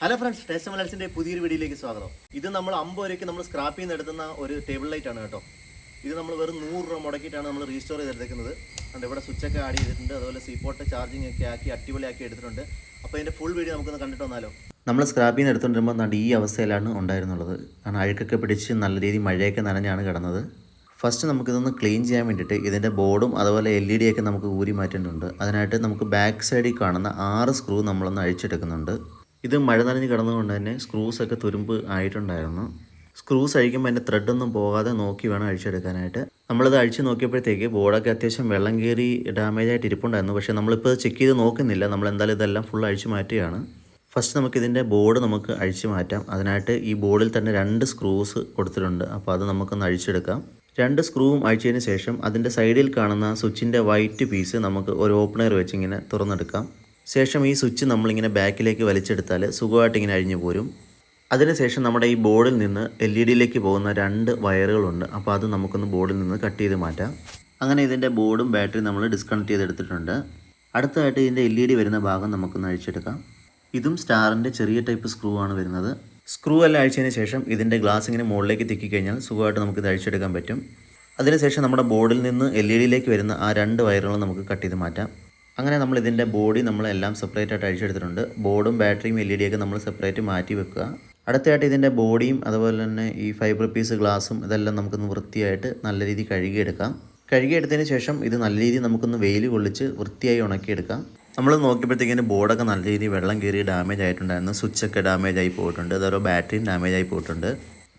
Hello friends taste മലയാളത്തിന്റെ പുതിയൊരു വീഡിയോയിലേക്ക് സ്വാഗതം. ഇത് നമ്മൾ അമ്പത് രൂപയ്ക്ക് നമ്മൾ സ്ക്രാപ്പിൽ നിന്ന് എടുക്കുന്ന ഒരു ടേബിൾ ലൈറ്റ് ആണ് കേട്ടോ. ഇത് നമ്മൾ വെറും നൂറ് രൂപ മുടക്കിയിട്ടാണ് നമ്മൾ റീസ്റ്റോർ ചെയ്തെടുക്കുന്നത്. അതുകൊണ്ട് ഇവിടെ സ്വിച്ചൊക്കെ ആഡ് ചെയ്തിട്ടുണ്ട്. അതുപോലെ സീപ്പോട്ട് ചാർജിങ് ഒക്കെ ആക്കി അടിപൊളിയാക്കി എടുത്തിട്ടുണ്ട്. അപ്പോൾ ഇതിന്റെ ഫുൾ വീഡിയോ നമുക്കൊന്ന് കണ്ടിട്ട് വന്നാലോ? നമ്മൾ സ്ക്രാപ്പിൽ നിന്ന് എടുത്തുകൊണ്ടിരുമ്പോൾ നടി ഈ അവസ്ഥയിലാണ് ഉണ്ടായിരുന്നുള്ളത്. കാരണം അഴുക്കൊക്കെ പിടിച്ച് നല്ല രീതിയിൽ മഴയൊക്കെ നനഞ്ഞാണ് കിടന്നത്. ഫസ്റ്റ് നമുക്കിതൊന്ന് ക്ലീൻ ചെയ്യാൻ വേണ്ടിയിട്ട് ഇതിന്റെ ബോർഡും അതുപോലെ എൽ ഇ ഡി ഒക്കെ നമുക്ക് ഊരി മാറ്റേണ്ടതുണ്ട്. അതിനായിട്ട് നമുക്ക് ബാക്ക് സൈഡിൽ കാണുന്ന ആറ് സ്ക്രൂ നമ്മളൊന്ന് അഴിച്ചെടുക്കുന്നുണ്ട്. ഇത് മഴ നനഞ്ഞ് കിടന്നതുകൊണ്ട് തന്നെ സ്ക്രൂസൊക്കെ തുരുമ്പ് ആയിട്ടുണ്ടായിരുന്നു. സ്ക്രൂസ് അഴിക്കുമ്പോൾ അതിന്റെ ത്രെഡൊന്നും പോകാതെ നോക്കി വേണം അഴിച്ചെടുക്കാനായിട്ട്. നമ്മളിത് അഴിച്ച് നോക്കിയപ്പോഴത്തേക്ക് ബോർഡൊക്കെ അത്യാവശ്യം വെള്ളം കയറി ഡാമേജ് ആയിട്ട് ഇരിപ്പുണ്ടായിരുന്നു. പക്ഷേ നമ്മളിപ്പോൾ ചെക്ക് ചെയ്ത് നോക്കുന്നില്ല. നമ്മൾ എന്തായാലും ഇതെല്ലാം ഫുൾ അഴിച്ച് മാറ്റുകയാണ്. ഫസ്റ്റ് നമുക്ക് ഇതിന്റെ ബോർഡ് നമുക്ക് അഴിച്ച് മാറ്റാം. അതിനായിട്ട് ഈ ബോർഡിൽ തന്നെ രണ്ട് സ്ക്രൂസ് കൊടുത്തിട്ടുണ്ട്. അപ്പോൾ അത് നമുക്കൊന്ന് അഴിച്ചെടുക്കാം. രണ്ട് സ്ക്രൂവും അഴിച്ചതിന് ശേഷം അതിന്റെ സൈഡിൽ കാണുന്ന സ്വിച്ചിന്റെ വൈറ്റ് പീസ് നമുക്ക് ഒരു ഓപ്പണർ വെച്ച് ഇങ്ങനെ തുറന്നെടുക്കാം. ശേഷം ഈ സ്വിച്ച് നമ്മളിങ്ങനെ ബാക്കിലേക്ക് വലിച്ചെടുത്താൽ സുഖമായിട്ട് ഇങ്ങനെ അഴിഞ്ഞു പോരും. അതിനുശേഷം നമ്മുടെ ഈ ബോർഡിൽ നിന്ന് എൽ ഇ ഡിയിലേക്ക് പോകുന്ന രണ്ട് വയറുകളുണ്ട്. അപ്പോൾ അത് നമുക്കൊന്ന് ബോർഡിൽ നിന്ന് കട്ട് ചെയ്ത് മാറ്റാം. അങ്ങനെ ഇതിന്റെ ബോർഡും ബാറ്ററിയും നമ്മൾ ഡിസ്കണക്ട് ചെയ്തെടുത്തിട്ടുണ്ട് അടുത്തതായിട്ട് ഇതിന്റെ എൽ ഇ ഡി വരുന്ന ഭാഗം നമുക്കൊന്ന് അഴിച്ചെടുക്കാം. ഇതും സ്റ്റാറിന്റെ ചെറിയ ടൈപ്പ് സ്ക്രൂ ആണ് വരുന്നത്. സ്ക്രൂ എല്ലാം അഴിച്ചതിന് ശേഷം ഇതിന്റെ ഗ്ലാസ് ഇങ്ങനെ മുകളിലേക്ക് തിക്കി കഴിഞ്ഞാൽ സുഖമായിട്ട് നമുക്ക് ഇത് അഴിച്ചെടുക്കാൻ പറ്റും. അതിനുശേഷം നമ്മുടെ ബോർഡിൽ നിന്ന് എൽ ഇ ഡിയിലേക്ക് വരുന്ന ആ രണ്ട് വയറുകളും നമുക്ക് കട്ട് ചെയ്ത് മാറ്റാം. അങ്ങനെ നമ്മൾ ഇതിന്റെ ബോഡി നമ്മളെല്ലാം സെപ്പറേറ്റ് ആയിട്ട് അഴിച്ചെടുത്തിട്ടുണ്ട്. ബോർഡും ബാറ്ററിയും എൽ ഇ ഡിയൊക്കെ നമ്മൾ സെപ്പറേറ്റ് മാറ്റി വെക്കുക. അടുത്തതായിട്ട് ഇതിന്റെ ബോഡിയും അതുപോലെ തന്നെ ഈ ഫൈബർ പീസ് ഗ്ലാസും ഇതെല്ലാം നമുക്കൊന്ന് വൃത്തിയായിട്ട് നല്ല രീതിയിൽ കഴുകിയെടുക്കാം. കഴുകിയെടുത്തതിന് ശേഷം ഇത് നല്ല രീതിയിൽ നമുക്കൊന്ന് വെയിൽ കൊള്ളിച്ച് വൃത്തിയായി ഉണക്കിയെടുക്കാം. നമ്മൾ നോക്കിയപ്പോഴത്തേക്കിന് ബോർഡൊക്കെ നല്ല രീതിയിൽ വെള്ളം കയറി ഡാമേജ് ആയിട്ടുണ്ടായിരുന്നു. സ്വിച്ചൊക്കെ ഡാമേജ് ആയി പോയിട്ടുണ്ട്. അതോ ബാറ്ററിയും ഡാമേജ് ആയി പോയിട്ടുണ്ട്.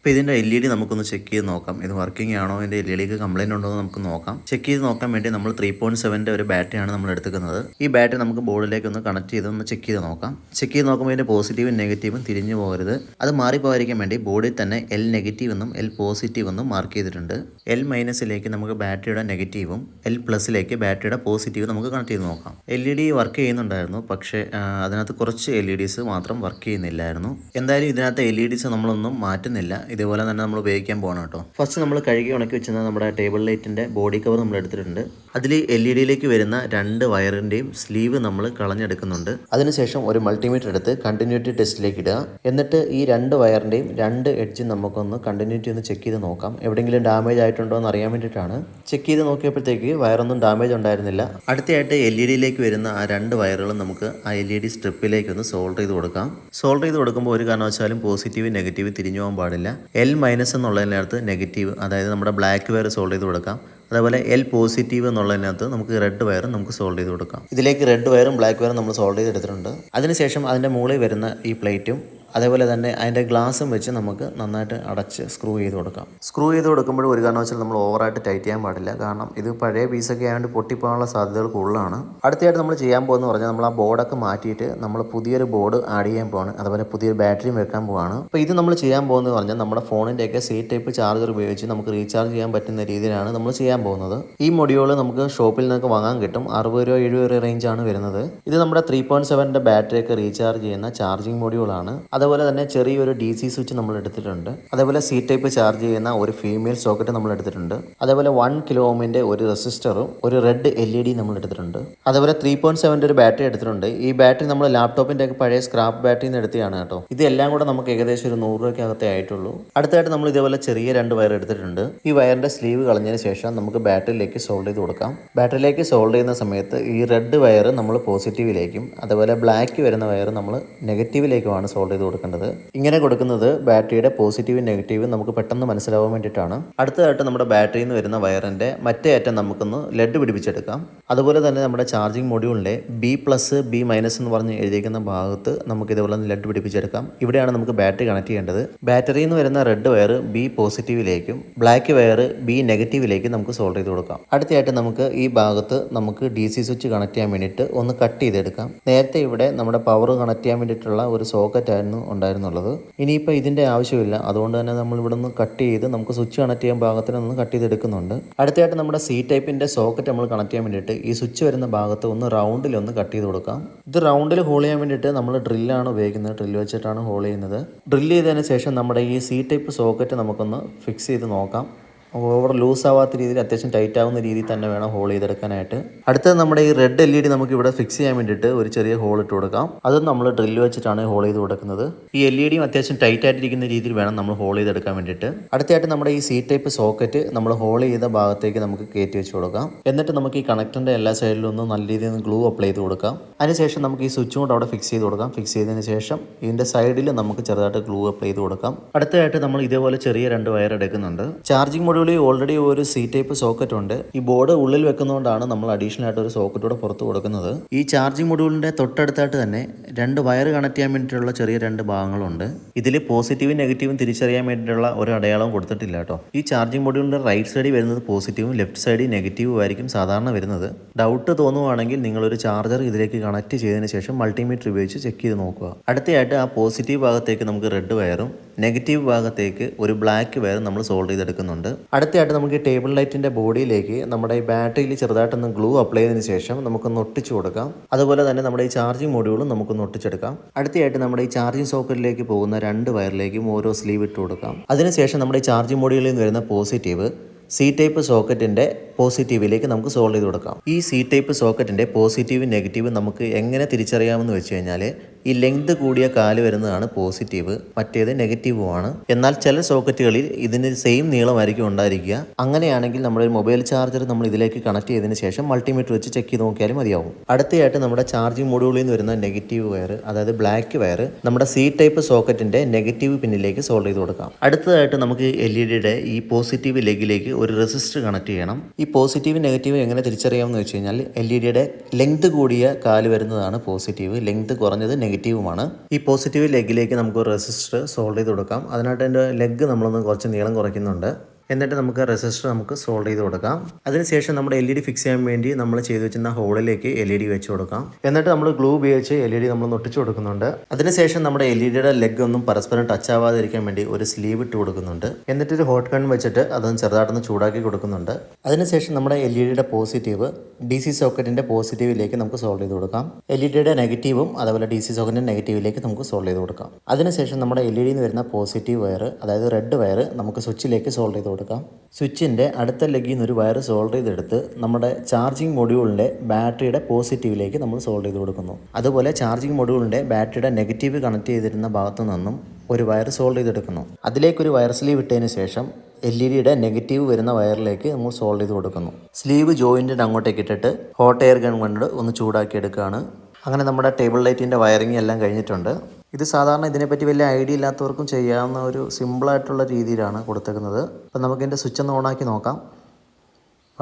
അപ്പോൾ ഇതിന്റെ എൽ ഇ ഡി നമുക്കൊന്ന് ചെക്ക് ചെയ്ത് നോക്കാം. ഇത് വർക്കിംഗ് ആണോ? ഇതിന്റെ എൽ ഇ ഡിക്ക് കംപ്ലൈന്റ് ഉണ്ടോ എന്ന് നമുക്ക് നോക്കാം. ചെക്ക് ചെയ്ത് നോക്കാൻ വേണ്ടി നമ്മൾ ത്രീ പോയിന്റ് സെവന്റെ ഒരു ബാറ്ററിയാണ് നമ്മൾ എടുക്കുന്നത് ഈ ബാറ്ററി നമുക്ക് ബോർഡിലേക്ക് ഒന്ന് കണക്ട് ചെയ്ത് ഒന്ന് ചെക്ക് ചെയ്ത് നോക്കാം. ചെക്ക് ചെയ്ത് നോക്കുമ്പോൾ ഇതിന്റെ പോസിറ്റീവും നെഗറ്റീവും തിരിഞ്ഞു പോകരുത്. അത് മാറിപ്പോകാതിരിക്കാൻ വേണ്ടി ബോർഡിൽ തന്നെ എൽ നെഗറ്റീവ് എന്നും എൽ പോസിറ്റീവ് എന്നും മാർക്ക് ചെയ്തിട്ടുണ്ട്. എൽ മൈനസിലേക്ക് നമുക്ക് ബാറ്ററിയുടെ നെഗറ്റീവും എൽ പ്ലസിലേക്ക് ബാറ്ററിയുടെ പോസിറ്റീവും നമുക്ക് കണക്ട് ചെയ്ത് നോക്കാം. എൽ ഇ ഡി വർക്ക് ചെയ്യുന്നുണ്ടായിരുന്നു. പക്ഷേ അതിനകത്ത് കുറച്ച് എൽ ഇ ഡിസ് മാത്രം വർക്ക് ചെയ്യുന്നില്ലായിരുന്നു. എന്തായാലും ഇതിനകത്ത് എൽ ഇ ഡിസ് നമ്മളൊന്നും മാറ്റുന്നില്ല. ഇതുപോലെ തന്നെ നമ്മൾ ഉപയോഗിക്കാൻ പോകണം കേട്ടോ. ഫസ്റ്റ് നമ്മൾ കഴുകി ഉണക്കി വെച്ചിരുന്ന നമ്മുടെ ടേബിൾ ലൈറ്റിന്റെ ബോഡി കവർ നമ്മൾ എടുത്തിട്ടുണ്ട്. അതിൽ എൽ ഇ ഡിയിലേക്ക് വരുന്ന രണ്ട് വയറിന്റെയും സ്ലീവ് നമ്മൾ കളഞ്ഞെടുക്കുന്നുണ്ട്. അതിനുശേഷം ഒരു മൾട്ടിമീറ്റർ എടുത്ത് കണ്ടിന്യൂറ്റി ടെസ്റ്റിലേക്ക് ഇടുക. എന്നിട്ട് ഈ രണ്ട് വയറിന്റെയും രണ്ട് എഡ്ജും നമുക്കൊന്ന് കണ്ടിന്യൂറ്റി ഒന്ന് ചെക്ക് ചെയ്ത് നോക്കാം. എവിടെയെങ്കിലും ഡാമേജ് ആയിട്ടുണ്ടോ എന്ന് അറിയാൻ വേണ്ടിയിട്ടാണ്. ചെക്ക് ചെയ്ത് നോക്കിയപ്പോഴത്തേക്ക് വയറൊന്നും ഡാമേജ് ഉണ്ടായിരുന്നില്ല. അടുത്തയായിട്ട് എൽ ഇ ഡിയിലേക്ക് വരുന്ന ആ രണ്ട് വയറുകളും നമുക്ക് ആ എൽ ഇ ഡി സ്ട്രിപ്പിലേക്ക് ഒന്ന് സോൾഡർ ചെയ്ത് കൊടുക്കാം. സോൾഡർ ചെയ്ത് കൊടുക്കുമ്പോൾ ഒരു കാരണവശാലും പോസിറ്റീവ് നെഗറ്റീവ് തിരിഞ്ഞു പോകാൻ പാടില്ല. എൽ മൈനസ് എന്നുള്ളതിനകത്ത് നെഗറ്റീവ് അതായത് നമ്മുടെ ബ്ലാക്ക് വയർ സോൾവ് ചെയ്ത് കൊടുക്കാം. അതേപോലെ എൽ പോസിറ്റീവ് എന്നുള്ളതിനകത്ത് നമുക്ക് റെഡ് വയറും നമുക്ക് സോൾവ് ചെയ്ത് കൊടുക്കാം. ഇതിലേക്ക് റെഡ് വയറും ബ്ലാക്ക് വയറും നമ്മൾ സോൾഡ് ചെയ്തെടുത്തിട്ടുണ്ട്. അതിനുശേഷം അതിന്റെ മുകളിൽ വരുന്ന ഈ പ്ലേറ്റും അതേപോലെ തന്നെ അതിന്റെ ഗ്ലാസും വെച്ച് നമുക്ക് നന്നായിട്ട് അടച്ച് സ്ക്രൂ ചെയ്ത് കൊടുക്കാം. സ്ക്രൂ ചെയ്ത് കൊടുക്കുമ്പോൾ ഒരു കാരണവശാലും നമ്മൾ ഓവറായിട്ട് ടൈറ്റ് ചെയ്യാൻ പാടില്ല. കാരണം ഇത് പഴയ പീസൊക്കെ ആയതുകൊണ്ട് പൊട്ടിപ്പോകാനുള്ള സാധ്യതകൾ കൂടുതലാണ്. അടുത്തതായിട്ട് നമ്മൾ ചെയ്യാൻ പോകുന്നത് പറഞ്ഞാൽ നമ്മൾ ആ ബോർഡൊക്കെ മാറ്റിയിട്ട് നമ്മൾ പുതിയൊരു ബോർഡ് ആഡ് ചെയ്യാൻ പോവാണ്. അതുപോലെ പുതിയൊരു ബാറ്ററിയും വെക്കാൻ പോവാണ്. അപ്പോൾ ഇത് നമ്മൾ ചെയ്യാൻ പോകുന്നത് പറഞ്ഞാൽ നമ്മുടെ ഫോണിന്റെയൊക്കെ സി ടൈപ്പ് ചാർജർ ഉപയോഗിച്ച് നമുക്ക് റീചാർജ് ചെയ്യാൻ പറ്റുന്ന രീതിയിലാണ് നമ്മൾ ചെയ്യാൻ പോകുന്നത്. ഈ മൊഡ്യൂൾ നമുക്ക് ഷോപ്പിൽ നിന്നൊക്കെ വാങ്ങാൻ കിട്ടും. അറുപത് രൂപ എഴുപത് രൂപ റേഞ്ചാണ് വരുന്നത്. ഇത് നമ്മുടെ ത്രീ പോയിന്റ് സെവന്റെ ബാറ്ററിയൊക്കെ റീചാർജ് ചെയ്യുന്ന ചാർജിങ് മൊഡ്യൂളാണ് അതുപോലെ തന്നെ ചെറിയൊരു ഡി സി സ്വിച്ച് നമ്മൾ എടുത്തിട്ടുണ്ട്. അതേപോലെ സി ടൈപ്പ് ചാർജ് ചെയ്യുന്ന ഒരു ഫീമെയിൽ സോക്കറ്റ് നമ്മൾ എടുത്തിട്ടുണ്ട്. അതേപോലെ വൺ കിലോ ഓമിന്റെ ഒരു റെസിസ്റ്ററും ഒരു റെഡ് എൽ ഇ ഡി നമ്മൾ എടുത്തിട്ടുണ്ട്. അതേപോലെ ത്രീ പോയിന്റ് സെവന്റെ ഒരു ബാറ്ററി എടുത്തിട്ടുണ്ട്. ഈ ബാറ്ററി നമ്മൾ ലാപ്ടോപ്പിന്റെ ഒക്കെ പഴയ സ്ക്രാപ്പ് ബാറ്ററിയിൽ നിന്ന് എടുത്തതാണ് കേട്ടോ. ഇതെല്ലാം കൂടെ നമുക്ക് ഏകദേശം ഒരു നൂറ് രൂപയ്ക്കകത്തേ ആയിട്ടുള്ളൂ. അടുത്തായിട്ട് നമ്മൾ ഇതേപോലെ ചെറിയ രണ്ട് വയർ എടുത്തിട്ടുണ്ട്. ഈ വയറിന്റെ സ്ലീവ് കളഞ്ഞതിന് ശേഷം നമുക്ക് ബാറ്ററിയിലേക്ക് സോൾഡ് ചെയ്ത് കൊടുക്കാം. ബാറ്ററിയിലേക്ക് സോൾഡ് ചെയ്യുന്ന സമയത്ത് ഈ റെഡ് വയർ നമ്മൾ പോസിറ്റീവിലേക്കും അതേപോലെ ബ്ലാക്ക് വരുന്ന വയർ നമ്മൾ നെഗറ്റീവിലേക്കുമാണ് സോൾഡ് ചെയ്ത് കൊടുക്കേണ്ടത്. ഇങ്ങനെ കൊടുക്കുന്നത് ബാറ്ററിയുടെ പോസിറ്റീവും നെഗറ്റീവും നമുക്ക് പെട്ടെന്ന് മനസ്സിലാവാൻ വേണ്ടിയിട്ടാണ്. അടുത്തതായിട്ട് നമ്മുടെ ബാറ്ററിയിൽ നിന്ന് വരുന്ന വയറിന്റെ മറ്റേ അറ്റം നമുക്കൊന്ന് ലെഡ് പിടിപ്പിച്ചെടുക്കാം. അതുപോലെ തന്നെ നമ്മുടെ ചാർജിങ് മൊഡ്യൂളിന്റെ ബി പ്ലസ് ബി മൈനസ് എന്ന് പറഞ്ഞ് എഴുതിയിരിക്കുന്ന ഭാഗത്ത് നമുക്ക് ഇതുപോലെ ലെഡ് പിടിപ്പിച്ചെടുക്കാം. ഇവിടെയാണ് നമുക്ക് ബാറ്ററി കണക്ട് ചെയ്യേണ്ടത്. ബാറ്ററിയിൽ നിന്ന് വരുന്ന റെഡ് വയർ ബി പോസിറ്റീവിലേക്കും ബ്ലാക്ക് വയർ ബി നെഗറ്റീവിലേക്കും നമുക്ക് സോൾവ് ചെയ്ത് കൊടുക്കാം. അടുത്തതായിട്ട് നമുക്ക് ഈ ഭാഗത്ത് നമുക്ക് ഡി സി സ്വിച്ച് കണക്ട് ചെയ്യാൻ വേണ്ടിയിട്ട് ഒന്ന് കട്ട് ചെയ്തെടുക്കാം. നേരത്തെ ഇവിടെ നമ്മുടെ പവർ കണക്ട് ചെയ്യാൻ വേണ്ടിയിട്ടുള്ള ഒരു സോക്കറ്റ് ആയിരുന്നു ഉണ്ടായിരുന്നുള്ളത്. ഇനിയിപ്പോൾ ഇതിന്റെ ആവശ്യമില്ല. അതുകൊണ്ട് തന്നെ നമ്മൾ ഇവിടെ നിന്ന് കട്ട് ചെയ്ത് നമുക്ക് സ്വിച്ച് കണക്ട് ചെയ്യാൻ ഭാഗത്തിന് ഒന്ന് കട്ട് ചെയ്തെടുക്കുന്നുണ്ട്. അടുത്തതായിട്ട് നമ്മുടെ സി ടൈപ്പിന്റെ സോക്കറ്റ് നമ്മൾ കണക്ട് ചെയ്യാൻ വേണ്ടിയിട്ട് ഈ സ്വിച്ച് വരുന്ന ഭാഗത്ത് ഒന്ന് റൗണ്ടിൽ ഒന്ന് കട്ട് ചെയ്ത് കൊടുക്കാം. ഇത് റൗണ്ടിൽ ഹോൾ ചെയ്യാൻ വേണ്ടിയിട്ട് നമ്മൾ ഡ്രില്ലാണ് ഉപയോഗിക്കുന്നത്. ഡ്രില്ല് വെച്ചിട്ടാണ് ഹോൾ ചെയ്യുന്നത്. ഡ്രില്ല് ചെയ്തതിന് ശേഷം നമ്മുടെ ഈ സി ടൈപ്പ് സോക്കറ്റ് നമുക്കൊന്ന് ഫിക്സ് ചെയ്ത് നോക്കാം. ഓവർ ലൂസ് ആവാത്ത രീതിയിൽ അത്യാവശ്യം ടൈറ്റ് ആവുന്ന രീതിയിൽ തന്നെ വേണം ഹോൾ ചെയ്തെടുക്കാനായിട്ട്. അടുത്തത് നമ്മുടെ ഈ റെഡ് എൽ ഇ ഡി നമുക്ക് ഇവിടെ ഫിക്സ് ചെയ്യാൻ വേണ്ടിയിട്ട് ഒരു ചെറിയ ഹോൾ ഇട്ട് കൊടുക്കാം. അതും നമ്മൾ ഡ്രില്ല് വെച്ചിട്ടാണ് ഹോൾ ചെയ്ത് കൊടുക്കുന്നത്. ഈ എൽ ഇ ഡിയും അത്യാവശ്യം ടൈറ്റ് ആയിട്ടിരിക്കുന്ന രീതിയിൽ വേണം നമ്മൾ ഹോൾ ചെയ്തെടുക്കാൻ വേണ്ടിയിട്ട്. അടുത്തായിട്ട് നമ്മുടെ ഈ സി ടൈപ്പ് സോക്കറ്റ് നമ്മൾ ഹോൾ ചെയ്ത ഭാഗത്തേക്ക് നമുക്ക് കയറ്റി വെച്ച് കൊടുക്കാം. എന്നിട്ട് നമുക്ക് ഈ കണക്ടറിന്റെ എല്ലാ സൈഡിലും ഒന്ന് നല്ല രീതിയിൽ ഒന്ന് ഗ്ലൂ അപ്ലൈ ചെയ്ത് കൊടുക്കാം. അതിനുശേഷം നമുക്ക് ഈ സ്വിച്ചും കൂടെ അവിടെ ഫിക്സ് ചെയ്ത് കൊടുക്കാം. ഫിക്സ് ചെയ്തതിന് ശേഷം ഇതിന്റെ സൈഡിൽ നമുക്ക് ചെറുതായിട്ട് ഗ്ലൂ അപ്ലൈ ചെയ്ത് കൊടുക്കാം. അടുത്തതായിട്ട് നമ്മൾ ഇതേപോലെ ചെറിയ രണ്ട് വയർ എടുക്കുന്നുണ്ട്. ചാർജിങ് മൊഡ്യൂളിൽ ഓൾറെഡി ഒരു സി ടൈപ്പ് സോക്കറ്റ് ഉണ്ട്. ഈ ബോർഡ് ഉള്ളിൽ വെക്കുന്നതുകൊണ്ടാണ് നമ്മൾ അഡീഷണൽ ആയിട്ട് ഒരു സോക്കറ്റ് കൂടെ പുറത്ത് കൊടുക്കുന്നത്. ഈ ചാർജിംഗ് മൊഡ്യൂളിന്റെ തൊട്ടടുത്തായിട്ട് തന്നെ രണ്ട് വയർ കണക്ട് ചെയ്യാൻ വേണ്ടിയിട്ടുള്ള ചെറിയ രണ്ട് ഭാഗങ്ങളുണ്ട്. ഇതിൽ പോസിറ്റീവും നെഗറ്റീവും തിരിച്ചറിയാൻ വേണ്ടിയിട്ടുള്ള ഒരു അടയാളവും കൊടുത്തിട്ടില്ല കേട്ടോ. ഈ ചാർജിംഗ് മൊഡ്യൂളിന്റെ റൈറ്റ് സൈഡിൽ വരുന്നത് പോസിറ്റീവും ലെഫ്റ്റ് സൈഡിൽ നെഗറ്റീവും ആയിരിക്കും സാധാരണ വരുന്നത്. ഡൗട്ട് തോന്നുവാണെങ്കിൽ നിങ്ങളൊരു ചാർജർ ഇതിലേക്ക് കണക്ട് ചെയ്തതിന് ശേഷം മൾട്ടിമീറ്റർ ഉപയോഗിച്ച് ചെക്ക് ചെയ്ത് നോക്കുക. അടുത്തയായിട്ട് ആ പോസിറ്റീവ് ഭാഗത്തേക്ക് നമുക്ക് റെഡ് വയറും നെഗറ്റീവ് ഭാഗത്തേക്ക് ഒരു ബ്ലാക്ക് വയർ നമ്മൾ സോൾവ് ചെയ്തെടുക്കുന്നുണ്ട്. അടുത്തയായിട്ട് നമുക്ക് ഈ ടേബിൾ ലൈറ്റിന്റെ ബോഡിയിലേക്ക് നമ്മുടെ ഈ ബാറ്ററിയിൽ ചെറുതായിട്ടൊന്ന് ഗ്ലൂ അപ്ലൈ ചെയ്തതിന് ശേഷം നമുക്കൊന്ന് ഒട്ടിച്ചു കൊടുക്കാം. അതുപോലെ തന്നെ നമ്മുടെ ഈ ചാർജിങ് മോഡ്യൂളും നമുക്കൊന്ന് ഒട്ടിച്ചെടുക്കാം അടുത്തയായിട്ട് നമ്മുടെ ഈ ചാർജിങ് സോക്കറ്റിലേക്ക് പോകുന്ന രണ്ട് വയറിലേക്കും ഓരോ സ്ലീവ് ഇട്ട് കൊടുക്കാം. അതിനുശേഷം നമ്മുടെ ഈ ചാർജിങ് മോഡ്യൂളിൽ നിന്ന് വരുന്ന പോസിറ്റീവ് സി ടൈപ്പ് സോക്കറ്റിന്റെ പോസിറ്റീവിലേക്ക് നമുക്ക് സോൾവ് ചെയ്ത് കൊടുക്കാം. ഈ സി ടൈപ്പ് സോക്കറ്റിന്റെ പോസിറ്റീവ് നെഗറ്റീവ് നമുക്ക് എങ്ങനെ തിരിച്ചറിയാമെന്ന് വെച്ച് കഴിഞ്ഞാൽ ഈ ലെങ്ത് കൂടിയ കാൽ വരുന്നതാണ് പോസിറ്റീവ് മറ്റേത് നെഗറ്റീവുമാണ് എന്നാൽ ചില സോക്കറ്റുകളിൽ ഇതിന് സെയിം നീളമായിരിക്കും ഉണ്ടായിരിക്കുക. അങ്ങനെയാണെങ്കിൽ നമ്മുടെ ഒരു മൊബൈൽ ചാർജർ നമ്മൾ ഇതിലേക്ക് കണക്ട് ചെയ്തതിന് ശേഷം മൾട്ടിമീറ്റർ വെച്ച് ചെക്ക് ചെയ്ത് നോക്കിയാലും മതിയാവും. അടുത്തയായിട്ട് നമ്മുടെ ചാർജിംഗ് മൊഡ്യൂളിൽ നിന്ന് വരുന്ന നെഗറ്റീവ് വയർ അതായത് ബ്ലാക്ക് വയർ നമ്മുടെ സി ടൈപ്പ് സോക്കറ്റിന്റെ നെഗറ്റീവ് പിന്നിലേക്ക് സോൾവ് ചെയ്ത് കൊടുക്കാം. അടുത്തതായിട്ട് നമുക്ക് എൽ ഇ ഡിയുടെ ഈ പോസിറ്റീവ് ലെഗിലേക്ക് ഒരു റെസിസ്റ്റർ കണക്ട് ചെയ്യണം. ഈ പോസിറ്റീവ് നെഗറ്റീവ് എങ്ങനെ തിരിച്ചറിയാമെന്ന് വെച്ച് കഴിഞ്ഞാൽ എൽ ഇ ഡിയുടെ ലെങ്ത് കൂടിയ കാൽ വരുന്നതാണ് പോസിറ്റീവ് ലെങ്ത് കുറഞ്ഞത് നെഗറ്റീവുമാണ്. ഈ പോസിറ്റീവ് ലെഗിലേക്ക് നമുക്ക് റെസിസ്റ്റർ സോൾവ് ചെയ്ത് കൊടുക്കാം. അതിനായിട്ട് എന്റെ ലെഗ് നമ്മളൊന്ന് കുറച്ച് നീളം കുറയ്ക്കുന്നുണ്ട്. എന്നിട്ട് നമുക്ക് റെസിസ്റ്റർ നമുക്ക് സോൾവ് ചെയ്ത് കൊടുക്കാം. അതിനുശേഷം നമ്മുടെ എൽ ഇ ഡി ഫിക്സ് ചെയ്യാൻ വേണ്ടി നമ്മൾ ചെയ്തു വെച്ചിരുന്ന ഹോളിലേക്ക് എൽ ഇ ഡി വെച്ച് കൊടുക്കാം. എന്നിട്ട് നമ്മൾ ഗ്ലൂ ഉപയോഗിച്ച് എൽ ഇ ഡി നമ്മൾ ഒട്ടിച്ചു കൊടുക്കുന്നുണ്ട്. അതിനുശേഷം നമ്മുടെ എൽ ഇ ഡിയുടെ ലെഗ് ഒന്നും പരസ്പരം ടച്ച് ആവാതിരിക്കാൻ വേണ്ടി ഒരു സ്ലീവ് ഇട്ട് കൊടുക്കുന്നുണ്ട്. എന്നിട്ട് ഒരു ഹോട്ട് ഗൺ വെച്ചിട്ട് അതൊന്ന് ചെറുതായിട്ടൊന്ന് ചൂടാക്കി കൊടുക്കുന്നുണ്ട്. അതിനുശേഷം നമ്മുടെ എൽ ഇ ഡിയുടെ പോസിറ്റീവ് ഡി സി സോക്കറ്റിന്റെ പോസിറ്റീവിലേക്ക് നമുക്ക് സോൾവ് ചെയ്ത് കൊടുക്കാം. എൽ ഇ ഡിയുടെ നെഗറ്റീവും അതുപോലെ ഡി സി സോക്കറ്റിന്റെ നെഗറ്റീവിലേക്ക് നമുക്ക് സോൾവ് ചെയ്ത് കൊടുക്കാം. അതിനുശേഷം നമ്മുടെ എൽ ഇ ഡിയിൽ നിന്ന് വരുന്ന പോസിറ്റീവ് വയർ അതായത് റെഡ് വയർ നമുക്ക് സ്വിച്ചിലേക്ക് സോൾവ് ചെയ്ത് കൊടുക്കാം. സ്വിച്ചിന്റെ അടുത്ത ലെഗിൽ നിന്ന് ഒരു വയർ സോൾവ് ചെയ്തെടുത്ത് നമ്മുടെ ചാർജിങ് മൊഡ്യൂളിന്റെ ബാറ്ററിയുടെ പോസിറ്റീവിലേക്ക് നമ്മൾ സോൾഡ് ചെയ്ത് കൊടുക്കുന്നു. അതുപോലെ ചാർജിങ് മൊഡ്യൂളിന്റെ ബാറ്ററിയുടെ നെഗറ്റീവ് കണക്ട് ചെയ്തിരുന്ന ഭാഗത്തു നിന്നും ഒരു വയർ സോൾഡ് ചെയ്തെടുക്കുന്നു. അതിലേക്കൊരു വയർ സ്ലീവ് ഇട്ടതിന് ശേഷം എൽ ഇ ഡിയുടെ നെഗറ്റീവ് വരുന്ന വയറിലേക്ക് നമ്മൾ സോൾഡ് ചെയ്ത് കൊടുക്കുന്നു. സ്ലീവ് ജോയിന്റിന്റെ അങ്ങോട്ടേക്ക് ഇട്ടിട്ട് ഹോട്ട് എയർ ഗൺ കൊണ്ട് ഒന്ന് ചൂടാക്കി എടുക്കുകയാണ് അങ്ങനെ നമ്മുടെ ടേബിൾ ലൈറ്റിന്റെ വയറിംഗ് എല്ലാം കഴിഞ്ഞിട്ടുണ്ട്. ഇത് സാധാരണ ഇതിനെപ്പറ്റി വലിയ ഐഡിയ ഇല്ലാത്തവർക്കും ചെയ്യാവുന്ന ഒരു സിമ്പിളായിട്ടുള്ള രീതിയിലാണ് കൊടുത്തേക്കുന്നത്. അപ്പം നമുക്കിതിന്റെ സ്വിച്ച് ഒന്ന് ഓണാക്കി നോക്കാം.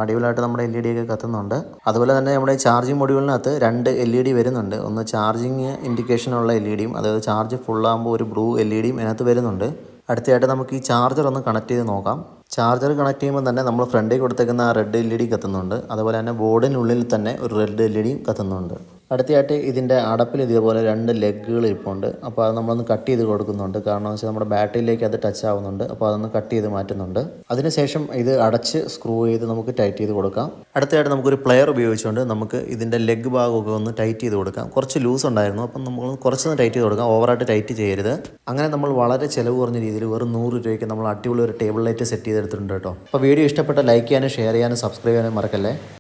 അടിപൊളിയായിട്ട് നമ്മുടെ എൽ ഇ ഡി ഒക്കെ കത്തുന്നുണ്ട്. അതുപോലെ തന്നെ നമ്മുടെ ചാർജിങ് മൊഡ്യൂളിനകത്ത് രണ്ട് എൽ ഇ ഡി വരുന്നുണ്ട്. ഒന്ന് ചാർജിങ് ഇൻഡിക്കേഷനുള്ള എൽ ഇ ഡിയും അതായത് ചാർജ് ഫുള്ളാകുമ്പോൾ ഒരു ബ്ലൂ എൽ ഇ ഡിയും അതിനകത്ത് വരുന്നുണ്ട്. അടുത്തതായിട്ട് നമുക്ക് ഈ ചാർജർ ഒന്ന് കണക്ട് ചെയ്ത് നോക്കാം. ചാർജർ കണക്ട് ചെയ്യുമ്പോൾ തന്നെ നമ്മൾ ഫ്രണ്ടിൽ കൊടുത്തേക്കുന്ന ആ റെഡ് എൽ ഇ ഡി കത്തുന്നുണ്ട്. അതുപോലെ തന്നെ ബോർഡിനുള്ളിൽ തന്നെ ഒരു റെഡ് എൽ ഇ ഡിയും കത്തുന്നുണ്ട്. അടുത്തയായിട്ട് ഇതിന്റെ അടപ്പിൽ ഇതേപോലെ രണ്ട് ലെഗുകൾ ഇരിപ്പുണ്ട്. അപ്പോൾ അത് നമ്മളൊന്ന് കട്ട് ചെയ്ത് കൊടുക്കുന്നുണ്ട്. കാരണം വെച്ചാൽ നമ്മുടെ ബാറ്ററിയിലേക്ക് അത് ടച്ച് ആവുന്നുണ്ട്. അപ്പോൾ അതൊന്ന് കട്ട് ചെയ്ത് മാറ്റുന്നുണ്ട്. അതിനുശേഷം ഇത് അടച്ച് സ്ക്രൂ ചെയ്ത് നമുക്ക് ടൈറ്റ് ചെയ്ത് കൊടുക്കാം. അടുത്തതായിട്ട് നമുക്കൊരു പ്ലെയർ ഉപയോഗിച്ചുകൊണ്ട് നമുക്ക് ഇതിന്റെ ലെഗ് ഭാഗമൊക്കെ ഒന്ന് ടൈറ്റ് ചെയ്ത് കൊടുക്കാം. കുറച്ച് ലൂസ് ഉണ്ടായിരുന്നു. അപ്പം നമ്മൾ കുറച്ചൊന്ന് ടൈറ്റ് ചെയ്ത് കൊടുക്കാം. ഓവറായിട്ട് ടൈറ്റ് ചെയ്യരുത്. അങ്ങനെ നമ്മൾ വളരെ ചിലവ് കുറഞ്ഞ രീതിയിൽ വെറും നൂറ് രൂപയ്ക്ക് നമ്മൾ അടിപൊളി ഒരു ടേബിൾ ലൈറ്റ് സെറ്റ് ചെയ്തെടുത്തിട്ടുണ്ട് കേട്ടോ. അപ്പോൾ വീഡിയോ ഇഷ്ടപ്പെട്ട ലൈക്ക് ചെയ്യാനും ഷെയർ ചെയ്യാനും സബ്സ്ക്രൈബ് ചെയ്യാനും മറക്കല്ലേ?